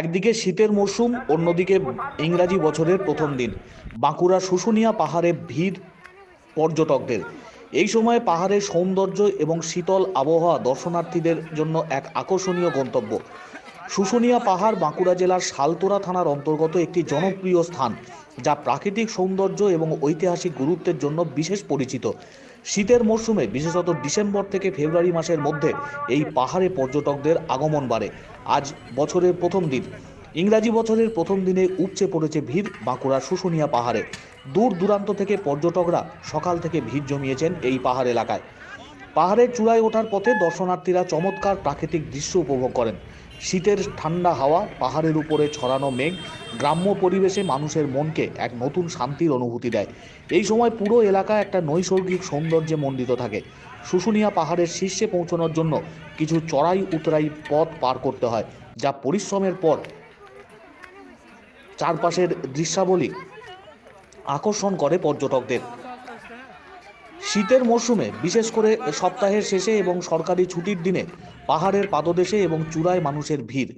একদিকে শীতের মরশুম, অন্যদিকে ইংরাজি বছরের প্রথম দিন। বাঁকুড়া শুশুনিয়া পাহাড়ে ভিড় পর্যটকদের। এই সময়ে পাহাড়ের সৌন্দর্য এবং শীতল আবহাওয়া দর্শনার্থীদের জন্য এক আকর্ষণীয় গন্তব্য। শুশুনিয়া পাহাড় বাঁকুড়া জেলার শালতোরা থানার অন্তর্গত একটি জনপ্রিয় স্থান, যা প্রাকৃতিক সৌন্দর্য এবং ঐতিহাসিক গুরুত্বের জন্য বিশেষ পরিচিত। শীতের মরশুমে, বিশেষত ডিসেম্বর থেকে ফেব্রুয়ারি মাসের মধ্যে, এই পাহাড়ে পর্যটকদের আগমন বাড়ে। আজ বছরের প্রথম দিন। ইংরাজি বছরের প্রথম দিনে উপচে পড়েছে ভিড় বাঁকুড়ার শুশুনিয়া পাহাড়ে। দূর দূরান্ত থেকে পর্যটকরা সকাল থেকে ভিড় জমিয়েছেন এই পাহাড় এলাকায়। পাহাড়ের চূড়ায় ওঠার পথে দর্শনার্থীরা চমৎকার প্রাকৃতিক দৃশ্য উপভোগ করেন। শীতের ঠান্ডা হাওয়া, পাহাড়ের উপরে ছড়ানো মেঘ, গ্রাম্য পরিবেশে মানুষের মনকে এক নতুন শান্তির অনুভূতি দেয়। এই সময় পুরো এলাকা একটা নৈসর্গিক সৌন্দর্যে মণ্ডিত থাকে। শুশুনিয়া পাহাড়ের শীর্ষে পৌঁছানোর জন্য কিছু চড়াই উতরাই পথ পার করতে হয়, যা পরিশ্রমের পর চারপাশের দৃশ্যাবলী আকর্ষণ করে পর্যটকদের। শীতের মরশুমে, বিশেষ করে সপ্তাহের শেষে এবং সরকারি ছুটির দিনে, পাহাড়ের পাদদেশে এবং চূড়ায় মানুষের ভিড়।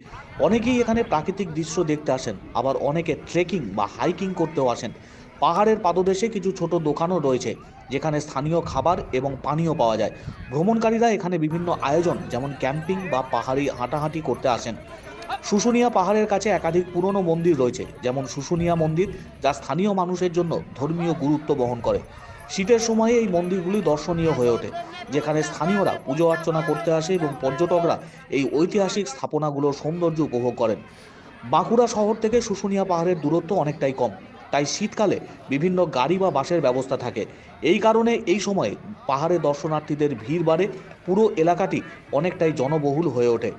অনেকেই এখানে প্রাকৃতিক দৃশ্য দেখতে আসেন, আবার অনেকে ট্রেকিং বা হাইকিং করতেও আসেন। পাহাড়ের পাদদেশে কিছু ছোট দোকানও রয়েছে, যেখানে স্থানীয় খাবার এবং পানীয় পাওয়া যায়। ভ্রমণকারীরা এখানে বিভিন্ন আয়োজন, যেমন ক্যাম্পিং বা পাহাড়ি হাঁটাহাঁটি করতে আসেন। শুশুনিয়া পাহাড়ের কাছে একাধিক পুরনো মন্দির রয়েছে, যেমন শুশুনিয়া মন্দির, যা স্থানীয় মানুষের জন্য ধর্মীয় গুরুত্ব বহন করে। শীতের সময়ে এই মন্দিরগুলি দর্শনীয় হয়ে ওঠে, যেখানে স্থানীয়রা পুজো অর্চনা করতে আসে এবং পর্যটকরা এই ঐতিহাসিক স্থাপনাগুলোর সৌন্দর্য উপভোগ করেন। বাঁকুড়া শহর থেকে শুশুনিয়া পাহাড়ের দূরত্ব অনেকটাই কম, তাই শীতকালে বিভিন্ন গাড়ি বা বাসের ব্যবস্থা থাকে। এই কারণে এই সময়ে পাহাড়ে দর্শনার্থীদের ভিড় বাড়ে, পুরো এলাকাটি অনেকটাই জনবহুল হয়ে ওঠে।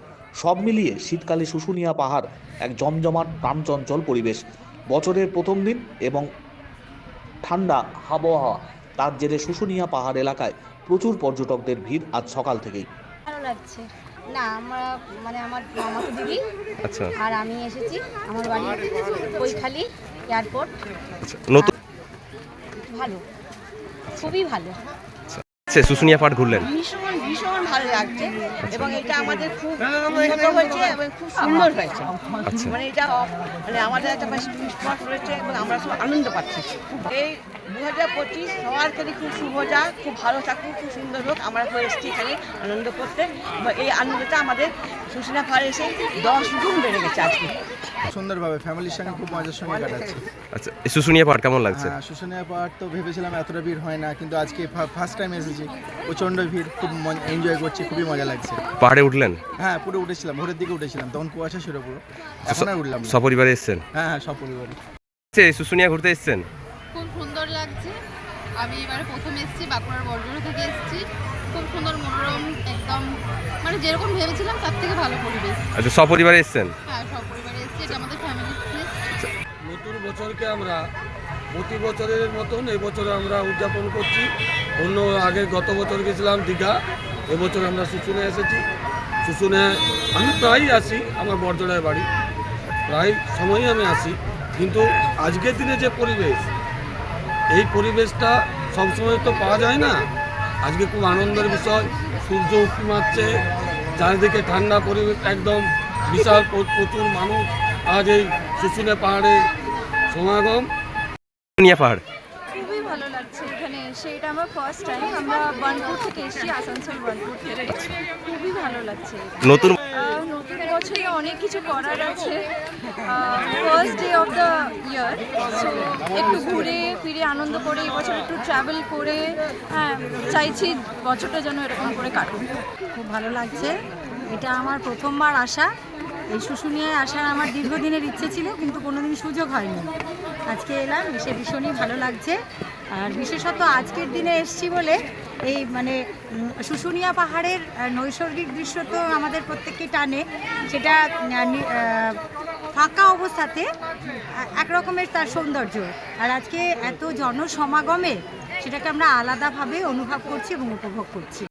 সব মিলিয়ে শীতকালে শুশুনিয়া পাহাড় এক জমজমাট প্রাণচঞ্চল পরিবেশ। বছরের প্রথম দিন এবং ঠান্ডা আবহাওয়া। তার জেরে শুশুনিয়া পাহাড় এলাকায় প্রচুর পর্যটকদের ভিড় আজ সকাল থেকেই। ভালো লাগছে। না আমরা মানে আমার মামাতো দিদি আচ্ছা। আর আমি এসেছি আমার বাড়ি বইখালি এয়ারপোর্ট। আচ্ছা নতুন ভালো খুবই ভালো। সে শুশুনিয়া পাহাড় ঘুরলেন? ভীষণ ভালো লাগছে এবং এটা আমাদের খুব হয়েছে এবং খুব সুন্দর হয়েছে। আচ্ছা। মানে এটা মানে আমাদের একটা বেশ স্পট রয়েছে এবং আমরা সব আনন্দ পাচ্ছি। এই দু হাজার পঁচিশ সবার কাছে খুব শুভ যাক খুব ভালো থাকুক খুব সুন্দর হোক আমরা তো এসেছি এখানে আনন্দ করতে। এই আনন্দটা আমাদের সুশীলা পাড়ে এসে দশ গুণ বেড়ে গেছে আজকে। সুন্দরভাবে ফ্যামিলির সঙ্গে খুব মজার সঙ্গে কাটাচ্ছি। আচ্ছা এই শুশুনিয়া পাঠ কেমন লাগছে? হ্যাঁ শুশুনিয়া পাহাড় তো ভেবেছিলাম এতটা ভিড় হয় না কিন্তু আজকে ফার্স্ট টাইম এসেছি। প্রচণ্ড ভিড় খুব এনজয় করছি খুবই মজা লাগছে। পাহাড়ে উঠলেন? হ্যাঁ পুরো উঠেছিলাম ভোরের দিকে উঠেছিলাম তখন কুয়াশা ছিল পুরো। এখন আর উঠলাম সপরিবারে এসছেন? হ্যাঁ হ্যাঁ সব পরিবারে শুশুনিয়া ঘুরতে এসছেন? খুব সুন্দর লাগছে। আমি এবারে প্রথম এসেছি বাঁকুড়ার বর্জনা থেকে এসেছি। খুব সুন্দর মনোরম একদম মানে যেরকম ভেবেছিলাম তার থেকে ভালো পরিবেশ। আচ্ছা সপরিবারে এসছেন? হ্যাঁ সব পরিবারে এসেছি নতুন বছরকে আমরা প্রতি বছরের মতন এবছরে আমরা উদযাপন করছি। অন্য আগে গত বছর গেছিলাম দীঘা, এবছর আমরা শুশুনে এসেছি। শুশুনে আমি প্রায়ই আসি, আমার বর্জনায় বাড়ি। প্রায় সময়ই আমি আসি। কিন্তু আজকের দিনে যে পরিবেশ, এই পরিবেশটা সবসময় তো পাওয়া যায় না। আজকে খুব আনন্দের বিষয়, সূর্য উঁকি মারছে, চারিদিকে ঠান্ডা পরিবেশ, একদম বিশাল প্র- প্রচুর মানুষ। আজ এই শুশুনে পাহাড়ে সমাগম। শুশুনিয়া পাহাড়। খুবই ভালো লাগছে এখানে এসে। এটা আমার ফার্স্ট টাইম আমরা বার্নপুর থেকে এসেছি আসানসোল বার্নপুর থেকে। খুবই ভালো লাগছে নতুন নতুন বছরে অনেক কিছু করার আছে। First day of the year so একটু ঘুরে ফিরে আনন্দ করে এই বছর একটু ট্রাভেল করে হ্যাঁ চাইছি বছরটা যেন এরকম করে কাটুক। খুব ভালো লাগছে। এটা আমার প্রথমবার আসা। এই শুশুনিয়ায় আসার আমার দীর্ঘদিনের ইচ্ছে ছিল কিন্তু কোনোদিন সুযোগ হয়নি। আজকে এলাম এসে ভীষণই ভালো লাগছে। আর বিশেষত আজকের দিনে এসছি বলে এই মানে শুশুনিয়া পাহাড়ের নৈসর্গিক দৃশ্য তো আমাদের প্রত্যেককে টানে। সেটা ফাঁকা অবস্থাতে আহ, এক রকমের তার সৌন্দর্য। আর আজকে এত জনসমাগমে সেটাকে আমরা আলাদাভাবে অনুভব করছি এবং উপভোগ করছি।